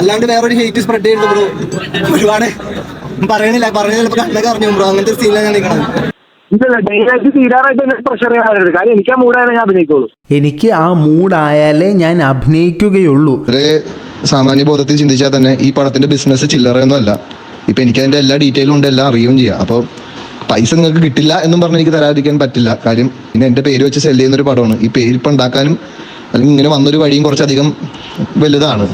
അല്ലാണ്ട് വേറൊരു hate spread ചെയ്യുന്നു ബ്രോ ഒരുപാട് പറയണില്ല. പറഞ്ഞ ചിലപ്പോൾ കണ്ണൊക്കെ അറിഞ്ഞു ബ്രോ അങ്ങനത്തെ സീനിലാണ് ഞാൻ ഇല്ല തീരാറായിട്ട് എന്നെ പ്രഷർ ചെയ്യാറുണ്ട് കാര്യം എനിക്ക് ആ മൂടായാലേ ഞാൻ അഭിനയിക്കുള്ളൂ. എനിക്ക് ആ മൂഡായാലേ ഞാൻ അഭിനയിക്കുകയുള്ളൂ. ഒരു സാമാന്യ ബോധത്തിൽ ചിന്തിച്ചാൽ തന്നെ ഈ പടത്തിന്റെ ബിസിനസ് ചില്ലറയൊന്നും അല്ല. ഇപ്പൊ എനിക്ക് അതിന്റെ എല്ലാ ഡീറ്റെയിലും ഉണ്ട് എല്ലാം അറിയുകയും ചെയ്യാം. അപ്പോൾ പൈസ നിങ്ങൾക്ക് കിട്ടില്ല എന്നും പറഞ്ഞ് എനിക്ക് തരാതിരിക്കാൻ പറ്റില്ല. കാര്യം പിന്നെ എന്റെ പേര് വെച്ച് സെല്ല് ചെയ്യുന്ന ഒരു പടമാണ്. ഈ പേര് ഇപ്പൊ ഉണ്ടാക്കാനും അല്ലെങ്കിൽ ഇങ്ങനെ വന്നൊരു വഴിയും കുറച്ചധികം വലുതാണ്.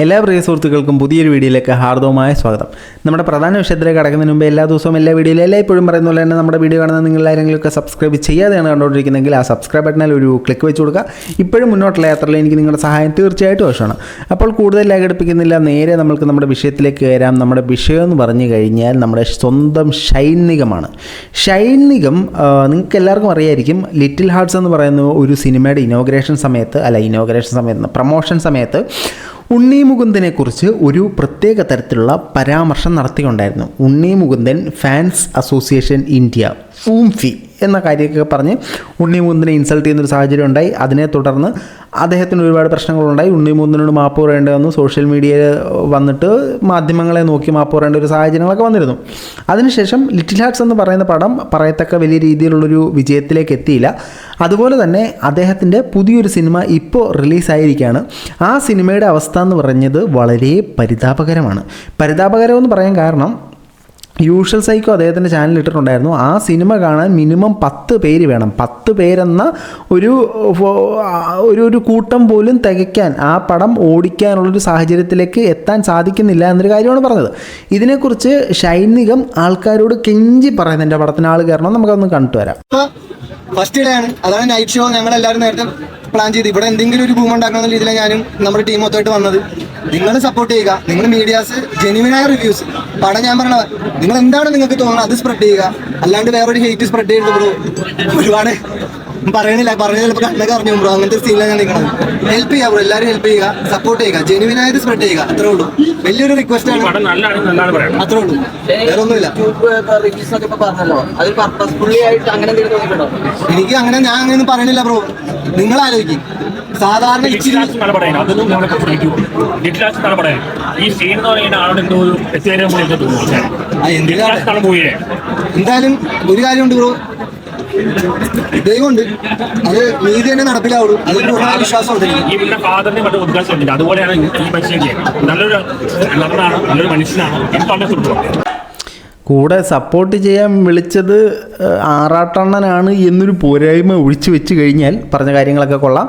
എല്ലാ പ്രിയ സുഹൃത്തുക്കൾക്കും പുതിയൊരു വീഡിയോയിലേക്ക് ഹാർദവമായ സ്വാഗതം. നമ്മുടെ പ്രധാന വിഷയത്തിലേക്ക് കടക്കുന്നതിന് മുമ്പ് എല്ലാ ദിവസവും എല്ലാ വീഡിയോയിലും എല്ലായ്പ്പോഴും പറയുന്ന പോലെ തന്നെ നമ്മുടെ വീഡിയോ കാണുന്ന നിങ്ങൾ ആരെങ്കിലുമൊക്കെ സബ്സ്ക്രൈബ് ചെയ്യാതെയാണ് കണ്ടുകൊണ്ടിരിക്കുന്നതെങ്കിൽ ആ സബ്സ്ക്രൈബ് ബട്ടണിൽ ഒരു ക്ലിക്ക് വെച്ച് കൊടുക്കുക. ഇപ്പോഴും മുന്നോട്ടുള്ള യാത്രയിൽ എനിക്ക് നിങ്ങളുടെ സഹായം തീർച്ചയായിട്ടും ആവശ്യമാണ്. അപ്പോൾ കൂടുതൽ ലാഗടിപ്പിക്കുന്നില്ല നേരെ നമുക്ക് നമ്മുടെ വിഷയത്തിലേക്ക് വരാം. നമ്മുടെ വിഷയം എന്ന് പറഞ്ഞു കഴിഞ്ഞാൽ നമ്മുടെ സ്വന്തം ഷൈനികമാണ്. ഷൈനികം നിങ്ങൾക്ക് എല്ലാവർക്കും അറിയായിരിക്കും. ലിറ്റിൽ ഹാർട്സ് എന്ന് പറയുന്ന ഒരു സിനിമയുടെ ഇനോഗ്രേഷൻ സമയത്ത് അല്ല ഇനോഗ്രേഷൻ സമയത്ത് പ്രമോഷൻ സമയത്ത് ഉണ്ണി മുകുന്ദനെക്കുറിച്ച് ഒരു പ്രത്യേക തരത്തിലുള്ള പരാമർശം നടത്തിക്കൊണ്ടായിരുന്നു Unni Mukundan fans association India ഫൂംഫി എന്ന കാര്യമൊക്കെ പറഞ്ഞ് ഉണ്ണി മൂന്നിനെ ഇൻസൾട്ട് ചെയ്യുന്നൊരു സാഹചര്യം ഉണ്ടായി. അതിനെ തുടർന്ന് അദ്ദേഹത്തിന് ഒരുപാട് പ്രശ്നങ്ങളുണ്ടായി. ഉണ്ണി മൂന്നിനോട് മാപ്പ് പറയേണ്ടി വന്നു. സോഷ്യൽ മീഡിയയിൽ വന്നിട്ട് മാധ്യമങ്ങളെ നോക്കി മാപ്പ് പറയേണ്ട ഒരു സാഹചര്യങ്ങളൊക്കെ വന്നിരുന്നു. അതിനുശേഷം ലിറ്റിൽ ഹാർട്സ് എന്ന് പറയുന്ന പടം പറയത്തക്ക വലിയ രീതിയിലുള്ളൊരു വിജയത്തിലേക്ക് എത്തിയില്ല. അതുപോലെ തന്നെ അദ്ദേഹത്തിന്റെ പുതിയൊരു സിനിമ ഇപ്പോൾ റിലീസായിരിക്കുകയാണ്. ആ സിനിമയുടെ അവസ്ഥ എന്ന് പറഞ്ഞത് വളരെ പരിതാപകരമാണ്. പരിതാപകരമെന്ന് പറയാൻ കാരണം യൂഷ്വൽ സൈക്കോ അദ്ദേഹത്തിന്റെ ചാനൽ ഇട്ടിട്ടുണ്ടായിരുന്നു. ആ സിനിമ കാണാൻ മിനിമം പത്ത് പേര് വേണം. പത്ത് പേരെന്ന ഒരു ഒരു ഒരു കൂട്ടം പോലും തികയ്ക്കാൻ ആ പടം ഓടിക്കാനുള്ളൊരു സാഹചര്യത്തിലേക്ക് എത്താൻ സാധിക്കുന്നില്ല എന്നൊരു കാര്യമാണ് പറഞ്ഞത്. ഇതിനെക്കുറിച്ച് ഷൈനികം ആൾക്കാരോട് കെഞ്ചി പറയുന്നത് എന്റെ പടത്തിന് ആൾ കയറണം. നമുക്കതൊന്ന് കണ്ടിട്ട് വരാം. ഫസ്റ്റ് ഡേ ആണ്. അതാണ് നൈറ്റ് ഷോ ഞങ്ങൾ എല്ലാവരും നേരത്തെ പ്ലാൻ ചെയ്ത്. ഇവിടെ എന്തെങ്കിലും ഒരു ഭൂമി ഉണ്ടാക്കണം എന്നുള്ള രീതിയിലാണ് ഞാനും നമ്മുടെ ടീം മൊത്തമായിട്ട് വന്നത്. നിങ്ങൾ സപ്പോർട്ട് ചെയ്യുക. നിങ്ങൾ മീഡിയാസ് ജെനുവിനായ റിവ്യൂസ് പടം ഞാൻ പറഞ്ഞ നിങ്ങൾ എന്താണ് നിങ്ങൾക്ക് തോന്നുന്നത്? അത് സ്പ്രെഡ് ചെയ്യുക. അല്ലാണ്ട് വേറൊരു ഹെയ്റ്റ് സ്പ്രെഡ് ചെയ്യരുത് ബ്രോ. ഒരുപാട് പറയണില്ല പറഞ്ഞ ചിലപ്പോൾ കണ്ണൊക്കെ അറിഞ്ഞു ബ്രോ അങ്ങനത്തെ സീനിലാണ് ഞാൻ നിൽക്കുന്നത് ഹെൽപ്പ് ചെയ്യുക ബ്രോ എല്ലാവരും ഹെൽപ്പ് ചെയ്യുക സപ്പോർട്ട് ചെയ്യുക ജെനുവിനായിട്ട് സ്പ്രെഡ് ചെയ്യുക. അത്രേ ഉള്ളൂ. വലിയൊരു റിക്വസ്റ്റ് ആണ്. അത്രേ ഉള്ളൂ. വേറെ ഒന്നുമില്ല എനിക്ക് അങ്ങനെ ഞാൻ അങ്ങനെ ഞാൻ അങ്ങനെയൊന്നും പറയണില്ല ബ്രോ നിങ്ങൾ ആലോചിക്കും. സാധാരണ ഇച്ചിരി എന്തായാലും ഒരു കാര്യമുണ്ട് ബ്രോ ദൈവമുണ്ട്. അത് നീതി തന്നെ നടപ്പിലാവുള്ളൂ. അതിന് പൂർണമായ വിശ്വാസമുണ്ട്. ഫാദറിനെ മറ്റു ഉദ്ഘാടനം അതുപോലെയാണ് ഈ മനുഷ്യൻ നല്ലൊരു നടനാണ് നല്ലൊരു മനുഷ്യനാണ് എനിക്ക് വളരെ സുഖം കൂടെ സപ്പോർട്ട് ചെയ്യാൻ വിളിച്ചത് ആറാട്ടണ്ണനാണ് എന്നൊരു പോരായ്മ ഒഴിച്ചു വെച്ച് കഴിഞ്ഞാൽ പറഞ്ഞ കാര്യങ്ങളൊക്കെ കൊള്ളാം.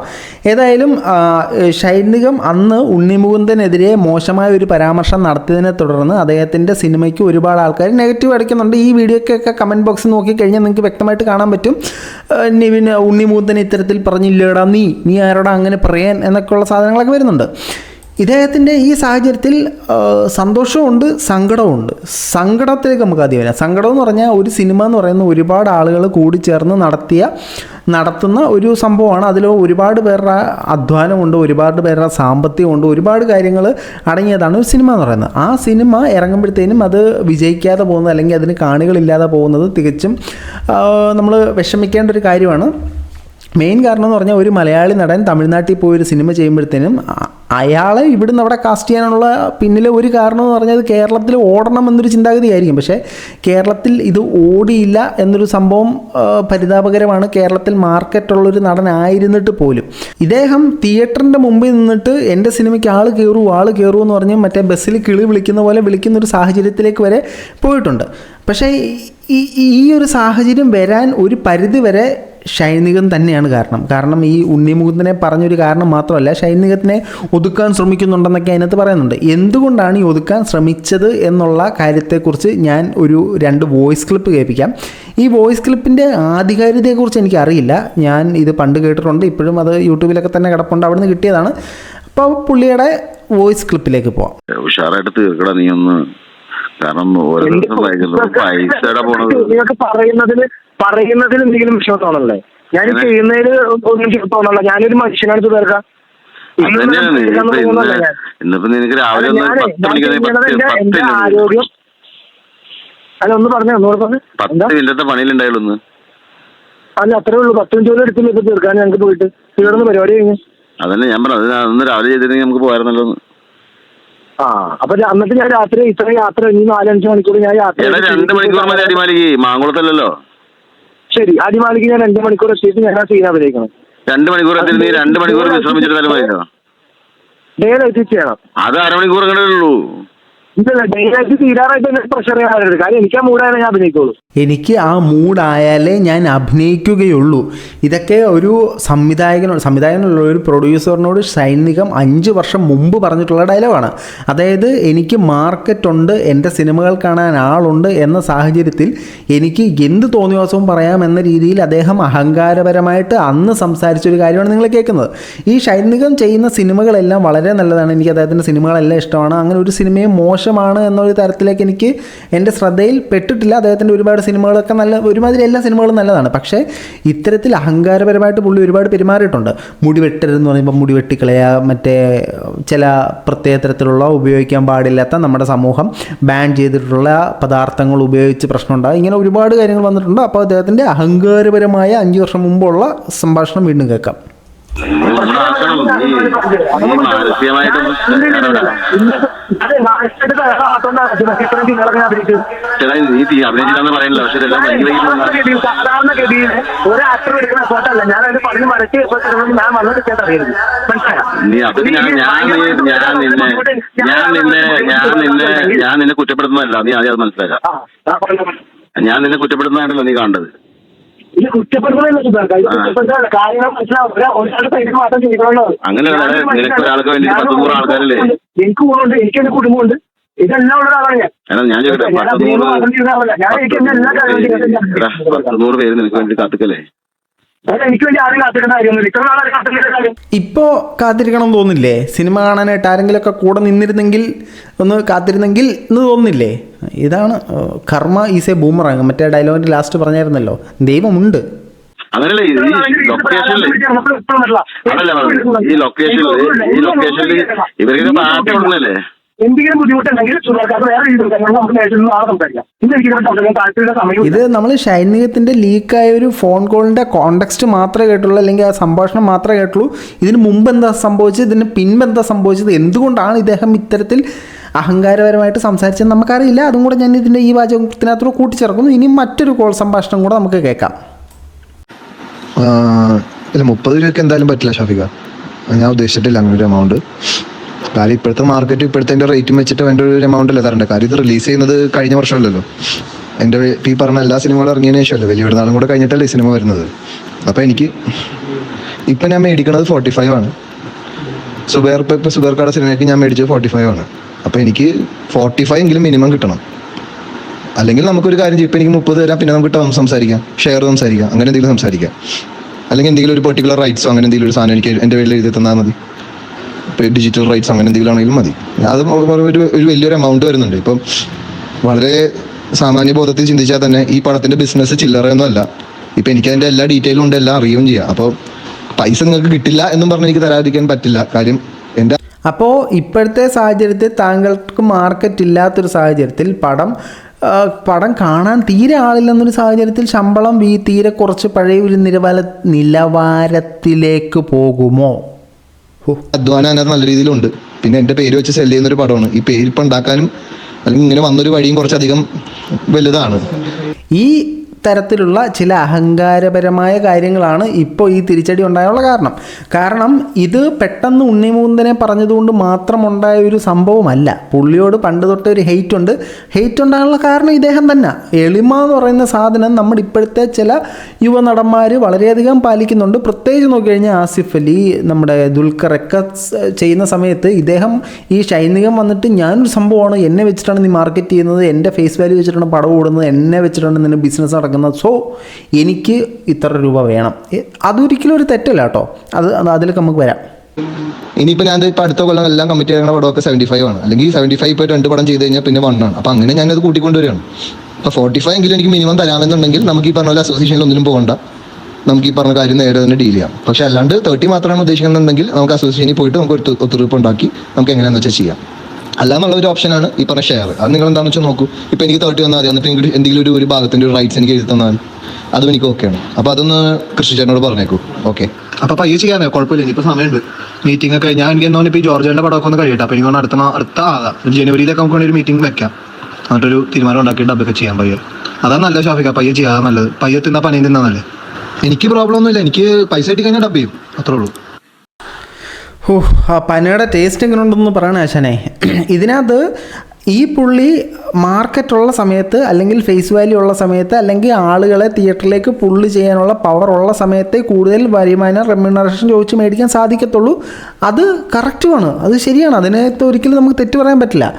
ഏതായാലും ഷൈനികം അന്ന് ഉണ്ണിമുകുന്ദനെതിരെ മോശമായ ഒരു പരാമർശം നടത്തിയതിനെ തുടർന്ന് അദ്ദേഹത്തിന്റെ സിനിമയ്ക്ക് ഒരുപാട് ആൾക്കാർ നെഗറ്റീവ് അടിക്കുന്നുണ്ട്. ഈ വീഡിയോക്കൊക്കെ കമന്റ് ബോക്സ് നോക്കിക്കഴിഞ്ഞാൽ നിങ്ങൾക്ക് വ്യക്തമായിട്ട് കാണാൻ പറ്റും. നിവിൻ ഉണ്ണിമുകുന്ദൻ ഇത്തരത്തിൽ പറഞ്ഞില്ലേടാ നീ നീ ആരോടാ അങ്ങനെ പറയാൻ എന്നൊക്കെയുള്ള സാധനങ്ങളൊക്കെ വരുന്നുണ്ട്. ഇദ്ദേഹത്തിന്റെ ഈ സാഹചര്യത്തിൽ സന്തോഷമുണ്ട് സങ്കടമുണ്ട് സങ്കടത്തിലേക്ക് നമുക്ക് ആദ്യം വരാം. സങ്കടം എന്ന് പറഞ്ഞാൽ ഒരു സിനിമ എന്ന് പറയുന്ന ഒരുപാട് ആളുകൾ കൂടിച്ചേർന്ന് നടത്തിയ നടത്തുന്ന ഒരു സംഭവമാണ്. അതിൽ ഒരുപാട് പേരുടെ അധ്വാനമുണ്ട് ഒരുപാട് പേരുടെ സാമ്പത്തികമുണ്ട് ഒരുപാട് കാര്യങ്ങൾ അടങ്ങിയതാണ് ഒരു സിനിമ എന്ന് പറയുന്നത്. ആ സിനിമ ഇറങ്ങുമ്പോഴത്തേനും അത് വിജയിക്കാതെ പോകുന്നത് അല്ലെങ്കിൽ അതിന് കാണികളില്ലാതെ പോകുന്നത് തികച്ചും നമ്മൾ വിഷമിക്കേണ്ട ഒരു കാര്യമാണ്. മെയിൻ കാരണം എന്ന് പറഞ്ഞാൽ ഒരു മലയാളി നടൻ തമിഴ്നാട്ടിൽ പോയി ഒരു സിനിമ ചെയ്യുമ്പോഴത്തേനും അയാളെ ഇവിടുന്ന് അവിടെ കാസ്റ്റ് ചെയ്യാനുള്ള പിന്നിലെ ഒരു കാരണം എന്ന് പറഞ്ഞാൽ കേരളത്തിൽ ഓടണം എന്നൊരു ചിന്താഗതിയായിരിക്കും. പക്ഷേ കേരളത്തിൽ ഇത് ഓടിയില്ല എന്നൊരു സംഭവം പരിതാപകരമാണ്. കേരളത്തിൽ മാർക്കറ്റുള്ളൊരു നടനായിരുന്നിട്ട് പോലും. ഇദ്ദേഹം തിയേറ്ററിന്റെ മുമ്പിൽ നിന്നിട്ട് എന്റെ സിനിമയ്ക്ക് ആൾ കയറൂ ആൾ കയറൂ എന്ന് പറഞ്ഞ് മറ്റേ ബസ്സിൽ കിളി വിളിക്കുന്ന പോലെ വിളിക്കുന്ന ഒരു സാഹചര്യത്തിലേക്ക് വരെ പോയിട്ടുണ്ട്. പക്ഷേ ഈ ഈ ഒരു സാഹചര്യം വരാൻ ഒരു പരിധി വരെ ഷൈനികം തന്നെയാണ് കാരണം. കാരണം ഈ ഉണ്ണിമുകുന്ദനെ പറഞ്ഞൊരു കാരണം മാത്രമല്ല ഷൈനികത്തിനെ ഒതുക്കാൻ ശ്രമിക്കുന്നുണ്ടെന്നൊക്കെ അതിനകത്ത് പറയുന്നുണ്ട്. എന്തുകൊണ്ടാണ് ഈ ഒതുക്കാൻ ശ്രമിച്ചത് എന്നുള്ള കാര്യത്തെക്കുറിച്ച് ഞാൻ ഒരു രണ്ട് വോയിസ് ക്ലിപ്പ് കേൾപ്പിക്കാം. ഈ വോയിസ് ക്ലിപ്പിന്റെ ആധികാരികതയെക്കുറിച്ച് എനിക്കറിയില്ല. ഞാൻ ഇത് പണ്ട് കേട്ടിട്ടുണ്ട്. ഇപ്പോഴും അത് യൂട്യൂബിലൊക്കെ തന്നെ കിടപ്പുണ്ട്. അവിടുന്ന് കിട്ടിയതാണ്. അപ്പോൾ പുള്ളിയുടെ വോയിസ് ക്ലിപ്പിലേക്ക് പോവാം. ഉഷാറായിട്ട് തീർക്കടാ നീ ഒന്ന് കാരണം പൈസയുടെ പോണത് നിങ്ങൾക്ക് പറയുന്നതിൽ പറയുന്നതിൽ എന്തെങ്കിലും വിഷയം തോന്നണല്ലേ ഞാൻ ചെയ്യുന്നതിൽ ഒന്നും തോന്നണല്ല ഞാനൊരു മനുഷ്യനാണ് തീർക്കാം ഇന്നിപ്പോ നിനക്ക് രാവിലെ എന്റെ ആരോഗ്യം അല്ല ഒന്ന് പറഞ്ഞു ഒന്നുകൂടെ പറഞ്ഞു. പത്ത് മിനിറ്റത്തെ പണിയിലുണ്ടായുള്ളൂ ഇന്ന്. അല്ല അത്രേ ഉള്ളൂ. പത്ത് മിനിറ്റ് പോലും എടുത്തില്ല. ഇപ്പൊ തീർക്കാൻ ഞങ്ങൾക്ക് പോയിട്ട്. തീർന്ന പരിപാടി കഴിഞ്ഞു. അതന്നെ ഞാൻ പറഞ്ഞു അന്ന് രാവിലെ ചെയ്തിരുന്നെങ്കിൽ നമുക്ക് പോയായിരുന്നല്ലോ. ആ അപ്പൊ എന്നിട്ട് ഞാൻ രാത്രി ഇത്ര യാത്ര ഇനി നാലഞ്ച് മണിക്കൂർ ഞാൻ യാത്ര എടാ രണ്ട് മണിക്കൂർ മതി അടിമാലിക്ക്. മാങ്കുളത്തല്ലല്ലോ ശരി അടിമാലിക്ക് ഞാൻ രണ്ട് മണിക്കൂർ എത്തിയിട്ട് ഞാൻ ആ സീൻ അഭിനയിക്കണം രണ്ട് മണിക്കൂർ എത്തിയിട്ട് നീ രണ്ട് മണിക്കൂർ വിശ്രമിച്ചിട്ട് മതിയോ ഡേ ചെയ്യണം അത് അരമണിക്കൂർ കണ്ടേ ഉള്ളൂ. എന്നെ പ്രഷർ എനിക്ക് ആ എനിക്ക് ആ മൂഡായാലേ ഞാൻ അഭിനയിക്കുകയുള്ളൂ. ഇതൊക്കെ ഒരു സംവിധായകനോട് സംവിധായകനുള്ള ഒരു പ്രൊഡ്യൂസറിനോട് സൈനികം അഞ്ച് വർഷം മുമ്പ് പറഞ്ഞിട്ടുള്ള ഡയലോഗാണ് അതായത് എനിക്ക് മാർക്കറ്റ് ഉണ്ട് എന്റെ സിനിമകൾ കാണാൻ ആളുണ്ട് എന്ന സാഹചര്യത്തിൽ എനിക്ക് എന്ത് തോന്നിവാസവും പറയാമെന്ന രീതിയിൽ അദ്ദേഹം അഹങ്കാരപരമായിട്ട് അന്ന് സംസാരിച്ച ഒരു കാര്യമാണ് നിങ്ങൾ കേൾക്കുന്നത്. ഈ ഷൈനികം ചെയ്യുന്ന സിനിമകളെല്ലാം വളരെ നല്ലതാണ്. എനിക്ക് അദ്ദേഹത്തിന്റെ സിനിമകളെല്ലാം ഇഷ്ടമാണ്. അങ്ങനെ ഒരു സിനിമയും മോശമാണ് എന്നൊരു തരത്തിലേക്ക് എനിക്ക് എന്റെ ശ്രദ്ധയിൽ പെട്ടിട്ടില്ല. അദ്ദേഹത്തിന്റെ ഒരുപാട് സിനിമകളൊക്കെ നല്ല ഒരുമാതിരി എല്ലാ സിനിമകളും നല്ലതാണ്. പക്ഷേ ഇത്തരത്തിൽ അഹങ്കാരപരമായിട്ട് പുള്ളി ഒരുപാട് പെരുമാറിയിട്ടുണ്ട്. മുടി വെട്ടരുതെന്ന് പറയുമ്പോൾ മുടി വെട്ടിക്കളയുക മറ്റേ ചില പ്രത്യേക തരത്തിലുള്ള ഉപയോഗിക്കാൻ പാടില്ലാത്ത നമ്മുടെ സമൂഹം ബാൻ ചെയ്തിട്ടുള്ള പദാർത്ഥങ്ങൾ ഉപയോഗിച്ച് പ്രശ്നമുണ്ടാകും ഇങ്ങനെ ഒരുപാട് കാര്യങ്ങൾ വന്നിട്ടുണ്ട്. അപ്പോൾ അദ്ദേഹത്തിന്റെ അഹങ്കാരപരമായ അഞ്ച് വർഷം മുമ്പുള്ള സംഭാഷണം വീണ്ടും കേൾക്കാം. അതെ നീ അഭിനയിച്ചിട്ടാന്ന് പക്ഷെ സാധാരണഗതിയിൽ ഒരു ആക്ടർ എടുക്കുന്ന പറഞ്ഞ് മടക്കി ഞാൻ വന്നിട്ട് കേട്ട് അറിയരുത്. മനസ്സിലായോ? നീ അത് ഞാൻ ഞാൻ നീ- ഞാൻ നിന്നെ ഞാൻ നിന്നെ ഞാൻ നിന്നെ കുറ്റപ്പെടുത്തുന്നതല്ല. നീ ആദ്യം അത് മനസ്സിലാക്കാം. ഞാൻ നിന്നെ കുറ്റപ്പെടുത്തുന്നതായിട്ടല്ല നീ കാണേണ്ടത്. ഇത് കുറ്റപ്പെടുത്തലല്ല. സുധാകർ ഇത് കുറ്റപ്പെടുത്തലല്ല ഒരാളുടെ സൈഡിൽ മാത്രം എനിക്ക് ഗുണമുണ്ട് എനിക്ക് എന്റെ കുടുംബമുണ്ട്. ഇതെല്ലാം ഉള്ള ഒരാളാണ് ഞാൻ. ഞാൻ പത്ത് നൂറ് പേര് നിനക്ക് വേണ്ടി കാത്തുക്കല്ലേ? എനിക്ക് വേണ്ടി ആരും കാത്തിരുന്ന കാര്യമൊന്നുമില്ല. ഇത്ര നാളെ കാത്തിരുന്ന കാര്യം? ഇപ്പോൾ കാത്തിരിക്കണം എന്ന് തോന്നില്ലേ സിനിമ കാണാനായിട്ട് ആരെങ്കിലുമൊക്കെ കൂടെ നിന്നിരുന്നെങ്കിൽ ഒന്ന് കാത്തിരുന്നെങ്കിൽ എന്ന് തോന്നില്ലേ ഇതാണ് ഏഹ്, കർമ്മ ഈസ് എ ബൂമറാങ് മറ്റേ ഡയലോഗിന്റെ ലാസ്റ്റ് പറഞ്ഞായിരുന്നല്ലോ. ദൈവമുണ്ട്. അങ്ങനല്ലേ ഈ ലൊക്കേഷനിൽ അതല്ല പറഞ്ഞത്. ഈ ലൊക്കേഷനിൽ ഈ ലൊക്കേഷനിൽ ഇവർക്ക് പാർട്ടി കൊടുക്കുന്നല്ലേ എന്തെങ്കിലും ബുദ്ധിമുട്ടുണ്ടെങ്കിൽ സുധാകർ വേറെ രീതിയിൽ നമുക്ക് നേരിട്ട് നാളെ സംസാരിക്കാം. ഇത് നമ്മൾ ഷൈനികത്തിന്റെ ലീക്കായ ഒരു ഫോൺ കോളിന്റെ കോണ്ടെക്സ്റ്റ് മാത്രമേ കേട്ടുള്ളൂ അല്ലെങ്കിൽ ആ സംഭാഷണം മാത്രമേ കേട്ടുള്ളൂ. ഇതിന് മുമ്പ് എന്താ സംഭവിച്ചത്? ഇതിന് പിൻപ് എന്താ സംഭവിച്ചത്? എന്തുകൊണ്ടാണ് ഇദ്ദേഹം ഇത്തരത്തിൽ അഹങ്കാരപരമായിട്ട് സംസാരിച്ചത് നമുക്കറിയില്ല. അതും കൂടെ ഞാൻ ഇതിന്റെ ഈ വാചകത്തിനകത്ത് കൂട്ടിച്ചേർക്കുന്നു. ഇനി മറ്റൊരു കോൾ സംഭാഷണം കൂടെ നമുക്ക് കേൾക്കാം. ഇല്ല മുപ്പത് രൂപയ്ക്ക് എന്തായാലും പറ്റില്ല ഷാഫിക ഞാൻ ഉദ്ദേശിച്ചിട്ടില്ല അങ്ങനെ ഒരു എമൗണ്ട് കാര്യം ഇപ്പോഴത്തെ മാർക്കറ്റ് ഇപ്പോഴത്തെ എന്റെ റേറ്റും വെച്ചിട്ട് എന്റെ ഒരു എമൗണ്ട് അല്ലേ തരണ്ടേ കാര്യം ഇത് റിലീസ് ചെയ്യുന്നത് കഴിഞ്ഞ വർഷമല്ലല്ലോ. എന്റെ ഈ പറഞ്ഞ എല്ലാ സിനിമകളും ഇറങ്ങിയതിനു ശേഷമല്ലേ? വലിയ പെരുന്നാളും കൂടെ കഴിഞ്ഞിട്ടല്ലേ സിനിമ വരുന്നത്. അപ്പോൾ എനിക്ക് ഇപ്പം ഞാൻ മേടിക്കണത് ഫോർട്ടി ഫൈവ് ആണ്. സുബേർ ഇപ്പം സുബേർ കാട സിനിമയ്ക്ക് ഞാൻ മേടിച്ചത് ഫോർട്ടി ഫൈവ് ആണ്. അപ്പോൾ എനിക്ക് ഫോർട്ടി ഫൈവ് എങ്കിലും മിനിമം കിട്ടണം. അല്ലെങ്കിൽ നമുക്കൊരു കാര്യം ചെയ്യും. ഇപ്പം എനിക്ക് മുപ്പത് തരാം പിന്നെ നമുക്ക് ടേം സംസാരിക്കാം. ഷെയർ സംസാരിക്കാം. അങ്ങനെ എന്തെങ്കിലും സംസാരിക്കാം. അല്ലെങ്കിൽ എന്തെങ്കിലും ഒരു പെർട്ടിക്കുലർ റൈറ്റ്സോ അങ്ങനെ എന്തെങ്കിലും ഒരു സാധനം എനിക്ക് എന്റെ പേരിൽ എഴുതി തന്നാൽ മതി. ഡിജിറ്റൽ റൈറ്റ്സ് അങ്ങനെ എന്തെങ്കിലും ആണെങ്കിലും മതി. അത് ഒരു ഒരു വലിയൊരു എമൗണ്ട് വരുന്നുണ്ട്. ഇപ്പം വളരെ സാമാന്യ ബോധത്തിൽ ചിന്തിച്ചാൽ തന്നെ ഈ പടത്തിന്റെ ബിസിനസ് ചില്ലറയൊന്നും അല്ല. ഇപ്പം എനിക്ക് അതിന്റെ എല്ലാ ഡീറ്റെയിലും ഉണ്ട് എല്ലാം അറിയുകയും ചെയ്യാം. അപ്പോൾ പൈസ നിങ്ങൾക്ക് കിട്ടില്ല എന്നും പറഞ്ഞ് എനിക്ക് തരാതിരിക്കാൻ പറ്റില്ല. കാര്യം എന്റെ അപ്പോൾ ഇപ്പോഴത്തെ സാഹചര്യത്തിൽ താങ്കൾക്ക് മാർക്കറ്റ് ഇല്ലാത്തൊരു സാഹചര്യത്തിൽ പടം പടം കാണാൻ തീരെ ആളില്ലെന്നൊരു സാഹചര്യത്തിൽ ശമ്പളം തീരെ കുറച്ച് പഴയ ഒരു നിലവാര നിലവാരത്തിലേക്ക് പോകുമോ? അധ്വാനം അതിനകത്ത് നല്ല രീതിയിലുണ്ട്. പിന്നെ എന്റെ പേര് വെച്ച് സെൽ ചെയ്യുന്ന ഒരു പടമാണ്. ഈ പേര് ഇപ്പം ഉണ്ടാക്കാനും അല്ലെങ്കിൽ ഇങ്ങനെ വന്നൊരു വഴിയും കുറച്ചധികം വലുതാണ്. ഈ തരത്തിലുള്ള ചില അഹങ്കാരപരമായ കാര്യങ്ങളാണ് ഇപ്പോൾ ഈ തിരിച്ചടി ഉണ്ടായുള്ള കാരണം. കാരണം ഇത് പെട്ടെന്ന് ഉണ്ണിമൂന്തനെ പറഞ്ഞതുകൊണ്ട് മാത്രം ഉണ്ടായ ഒരു സംഭവമല്ല. പുള്ളിയോട് പണ്ട് തൊട്ടേ ഒരു ഹെയ്റ്റ് ഉണ്ട്. ഹെയ്റ്റ് ഉണ്ടാകാനുള്ള കാരണം ഇദ്ദേഹം തന്നെ. എളിമ എന്ന് പറയുന്ന സാധനം നമ്മുടെ ഇപ്പോഴത്തെ ചില യുവനടന്മാർ വളരെയധികം പാലിക്കുന്നുണ്ട്. പ്രത്യേകിച്ച് നോക്കിക്കഴിഞ്ഞാൽ ആസിഫ് അലി നമ്മുടെ ദുൽഖറൊക്കെ ചെയ്യുന്ന സമയത്ത് ഇദ്ദേഹം ഈ ഷൈനികം വന്നിട്ട് ഞാനൊരു സംഭവമാണ് എന്നെ വെച്ചിട്ടാണ് നീ മാർക്കറ്റ് ചെയ്യുന്നത് എന്റെ ഫേസ് വാല്യൂ വെച്ചിട്ടാണ് പടം ഓടുന്നത് എന്നെ വെച്ചിട്ടാണ് നിന്നെ ബിസിനസ് നടക്കുന്നത് സോ എനിക്ക് ഇത്ര രൂപ വേണം. അതൊരിക്കലും ഒരു തെറ്റല്ല കേട്ടോ. അത് അതിലൊക്കെ നമുക്ക് വരാം. ഇനിയിപ്പോൾ ഞാൻ ഇപ്പൊ അടുത്ത കൊല്ലം എല്ലാം കമ്മിറ്റ് ചെയ്യുന്ന പടമൊക്കെ സെവന്റി ഫൈവ് ആണ്. അല്ലെങ്കിൽ സെവന്റി ഫൈവ് ഇപ്പോൾ രണ്ട് പടം ചെയ്ത് കഴിഞ്ഞാൽ പിന്നെ വൺ ആണ്. അപ്പോൾ അങ്ങനെ ഞാനത് കൂട്ടിക്കൊണ്ടുവരികയാണ്. അപ്പോൾ ഫോർട്ടി ഫൈവ് എങ്കിലും എനിക്ക് മിനിമം തരാമെന്നുണ്ടെങ്കിൽ നമുക്ക് ഈ പറഞ്ഞ പോലെ അസോസിയേഷനിൽ ഒന്നിനും പോകണ്ട. നമുക്ക് ഈ പറഞ്ഞ കാര്യം നേരെ തന്നെ ഡീൽ ചെയ്യാം. പക്ഷെ അല്ലാണ്ട് തേർട്ടി മാത്രമാണ് ഉദ്ദേശിക്കുന്നുണ്ടെങ്കിൽ നമുക്ക് അസോസിയേഷനിൽ പോയിട്ട് നമുക്ക് ഒരു ഒത്തുതീർപ്പ് ഉണ്ടാക്കി നമുക്ക് എങ്ങനെയാണെന്ന് വെച്ചാൽ ചെയ്യാം. അല്ലാന്നുള്ള ഒരു ഓപ്ഷനാണ് ഈ പറഞ്ഞ ഷെയർ അത് നിങ്ങൾ എന്താണെന്ന് വെച്ചാൽ നോക്കൂ. ഇപ്പൊ എനിക്ക് തേർട്ടി വന്നാൽ മതി. എന്നിട്ട് എനിക്ക് എന്തെങ്കിലും ഒരു ഒരു ഭാഗത്തിന്റെ ഒരു റൈറ്റ്സ് എനിക്ക് എഴുതി തന്നാൽ അതും എനിക്ക് ഓക്കെയാണ് അപ്പൊ അതൊന്ന് കൃഷി ചേട്ടനോട് പറഞ്ഞേക്കൂ. ഓക്കെ അപ്പൊ പയ്യെ ചെയ്യാനേ? കുഴപ്പമില്ല. ഇനിയിപ്പോ സമയമുണ്ട്. മീറ്റിംഗ് ഒക്കെ ഞാൻ എനിക്ക് എന്തോ ഇപ്പൊ ഈ ജോർജിയുടെ പടമൊക്കെ ഒന്ന് കഴിയട്ടെ. അപ്പൊ എനിക്ക് അടുത്ത അടുത്ത ആകാം ഒരു ജനുവരിയിലൊക്കെ നമുക്ക് ഒരു മീറ്റിംഗ് വെക്കാം. എന്നിട്ടൊരു തീരുമാനം ഉണ്ടാക്കിയിട്ട് ഡബൊക്കെ ചെയ്യാൻ പയ്യെ. അതാണ് നല്ല ഷാഫിക്ക. പയ്യെ ചെയ്യാൻ നല്ലത്. പയ്യെ തിന്നാ പണി തിന്നാ നല്ലത്. എനിക്ക് പ്രോബ്ലം ഒന്നുമില്ല. എനിക്ക് പൈസ കിട്ടി കഴിഞ്ഞാൽ ഡബ് ചെയ്യും. അത്രേ ഉള്ളൂ. ഓ ആ പനയുടെ ടേസ്റ്റ് എങ്ങനെ ഉണ്ടെന്ന് പറയണേ ആശാനെ. ഇതിനകത്ത് ഈ പുള്ളി മാർക്കറ്റുള്ള സമയത്ത് അല്ലെങ്കിൽ ഫേസ് വാല്യൂ ഉള്ള സമയത്ത് അല്ലെങ്കിൽ ആളുകളെ തിയേറ്ററിലേക്ക് പുള്ളി ചെയ്യാനുള്ള പവർ ഉള്ള സമയത്തെ കൂടുതൽ വരുമാനം റെമ്യൂണറേഷൻ ചോദിച്ച് മേടിക്കാൻ സാധിക്കത്തുള്ളൂ. അത് കറക്റ്റുമാണ് അത് ശരിയാണ്. അതിനകത്ത് ഒരിക്കലും നമുക്ക് തെറ്റ് പറയാൻ പറ്റില്ല.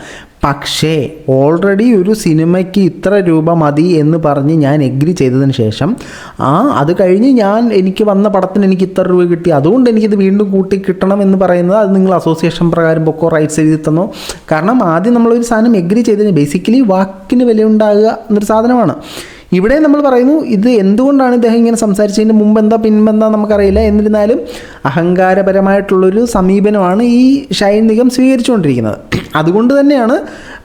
പക്ഷേ ഓൾറെഡി ഒരു സിനിമയ്ക്ക് ഇത്ര രൂപ മതി എന്ന് പറഞ്ഞ് ഞാൻ എഗ്രി ചെയ്തതിന് ശേഷം ആ അത് കഴിഞ്ഞ് ഞാൻ എനിക്ക് വന്ന പടത്തിന് എനിക്ക് ഇത്ര രൂപ കിട്ടി. അതുകൊണ്ട് എനിക്കിത് വീണ്ടും കൂട്ടി കിട്ടണം എന്ന് പറയുന്നത് അത് നിങ്ങൾ അസോസിയേഷൻ പ്രകാരം പൊക്കോ റൈറ്റ്സ് എഴുതി തന്നോ. കാരണം ആദ്യം നമ്മളൊരു സാധനം എഗ്രി ചെയ്തതിന് ബേസിക്കലി വാക്കിന് വില ഉണ്ടാകുക എന്നൊരു സാധനമാണ്. ഇവിടെ നമ്മൾ പറയുന്നു ഇത് എന്തുകൊണ്ടാണ് ഇദ്ദേഹം ഇങ്ങനെ സംസാരിച്ചതിന് മുമ്പ് എന്താ പിൻപെന്താ നമുക്കറിയില്ല. എന്നിരുന്നാലും അഹങ്കാരപരമായിട്ടുള്ളൊരു സമീപനമാണ് ഈ ഷൈൻ നിഗം സ്വീകരിച്ചുകൊണ്ടിരിക്കുന്നത്. അതുകൊണ്ട് തന്നെയാണ്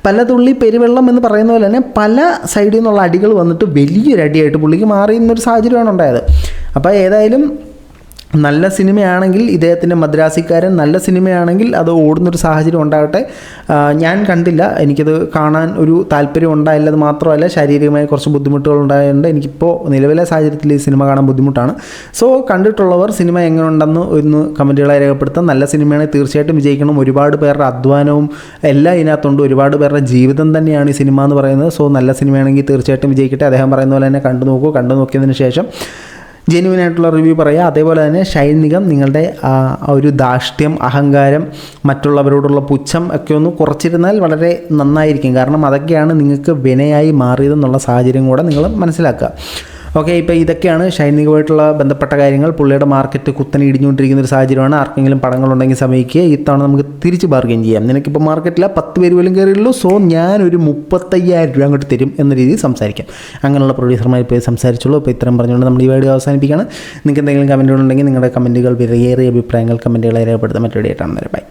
പല തുള്ളി പെരുവെള്ളം എന്ന് പറയുന്ന പോലെ തന്നെ പല സൈഡിൽ നിന്നുള്ള അടികൾ വന്നിട്ട് വലിയൊരു അടിയായിട്ട് പുള്ളിക്ക് മാറിയുന്നൊരു സാഹചര്യമാണ് ഉണ്ടായത്. അപ്പോൾ ഏതായാലും നല്ല സിനിമയാണെങ്കിൽ ഇദ്ദേഹത്തിന്റെ മദ്രാസിക്കാരൻ നല്ല സിനിമയാണെങ്കിൽ അത് ഓടുന്നൊരു സാഹചര്യം ഉണ്ടാകട്ടെ. ഞാൻ കണ്ടില്ല. എനിക്കത് കാണാൻ ഒരു താല്പര്യം ഉണ്ടായില്ല അത് മാത്രമല്ല ശാരീരികമായ കുറച്ച് ബുദ്ധിമുട്ടുകൾ ഉണ്ടായതുകൊണ്ട് എനിക്കിപ്പോൾ നിലവിലെ സാഹചര്യത്തിൽ ഈ സിനിമ കാണാൻ ബുദ്ധിമുട്ടാണ്. സോ കണ്ടിട്ടുള്ളവർ സിനിമ എങ്ങനെ ഉണ്ടെന്ന് ഒന്ന് കമന്റുകളായി രേഖപ്പെടുത്താം. നല്ല സിനിമയാണെങ്കിൽ തീർച്ചയായിട്ടും വിജയിക്കണം. ഒരുപാട് പേരുടെ അധ്വാനവും എല്ലാം ഇതിനകത്തുണ്ട്. ഒരുപാട് പേരുടെ ജീവിതം തന്നെയാണ് ഈ സിനിമ എന്ന് പറയുന്നത്. സോ നല്ല സിനിമയാണെങ്കിൽ തീർച്ചയായിട്ടും വിജയിക്കട്ടെ. അദ്ദേഹം പറയുന്ന പോലെ തന്നെ കണ്ടു നോക്കൂ കണ്ടു നോക്കിയതിന് ശേഷം ജെന്യൂൻ ആയിട്ടുള്ള റിവ്യൂ പറയുക അതേപോലെ തന്നെ നിഗം നിങ്ങളുടെ ആ ഒരു ധാഷ്ട്യം അഹങ്കാരം മറ്റുള്ളവരോടുള്ള പുച്ഛം ഒക്കെ ഒന്ന് കുറച്ചിരുന്നാൽ വളരെ നന്നായിരിക്കും. കാരണം അതൊക്കെയാണ് നിങ്ങൾക്ക് വിനയായി മാറിയതെന്നുള്ള സാഹചര്യം കൂടെ നിങ്ങൾ മനസ്സിലാക്കുക. ഓക്കെ ഇപ്പോൾ ഇതൊക്കെയാണ് ഷൈൻ നിഗമായിട്ടുള്ള ബന്ധപ്പെട്ട കാര്യങ്ങൾ. പുള്ളിയുടെ മാർക്കറ്റ് കുത്തനെ ഇടിഞ്ഞുകൊണ്ടിരിക്കുന്ന ഒരു സാഹചര്യമാണ്. ആർക്കെങ്കിലും പടങ്ങളുണ്ടെങ്കിൽ സമയിക്കുക ഇത്തവണ നമുക്ക് തിരിച്ച് ബാർഗെയിൻ ചെയ്യാം. നിനക്കിപ്പോൾ മാർക്കറ്റില്ല പത്ത് പേര് പോലും കയറിയുള്ളൂ സോ ഞാനൊരു മുപ്പത്തയ്യായിരം രൂപ അങ്ങോട്ട് തരും എന്ന രീതിയിൽ സംസാരിക്കാം. അങ്ങനെയുള്ള പ്രൊഡ്യൂസർമാർ പോയി സംസാരിച്ചുള്ളൂ. അപ്പോൾ ഇത്രയും പറഞ്ഞുകൊണ്ട് നമ്മൾ ഈ വീഡിയോ അവസാനിപ്പിക്കുകയാണ്. നിങ്ങൾക്ക് എന്തെങ്കിലും കമന്റുകളുണ്ടെങ്കിൽ നിങ്ങളുടെ കമന്റുകൾ വേറെ അഭിപ്രായങ്ങൾ കമന്റുകളെ രേഖപ്പെടുത്താൻ മറ്റൊരു ഡേറ്റാണ് ബൈ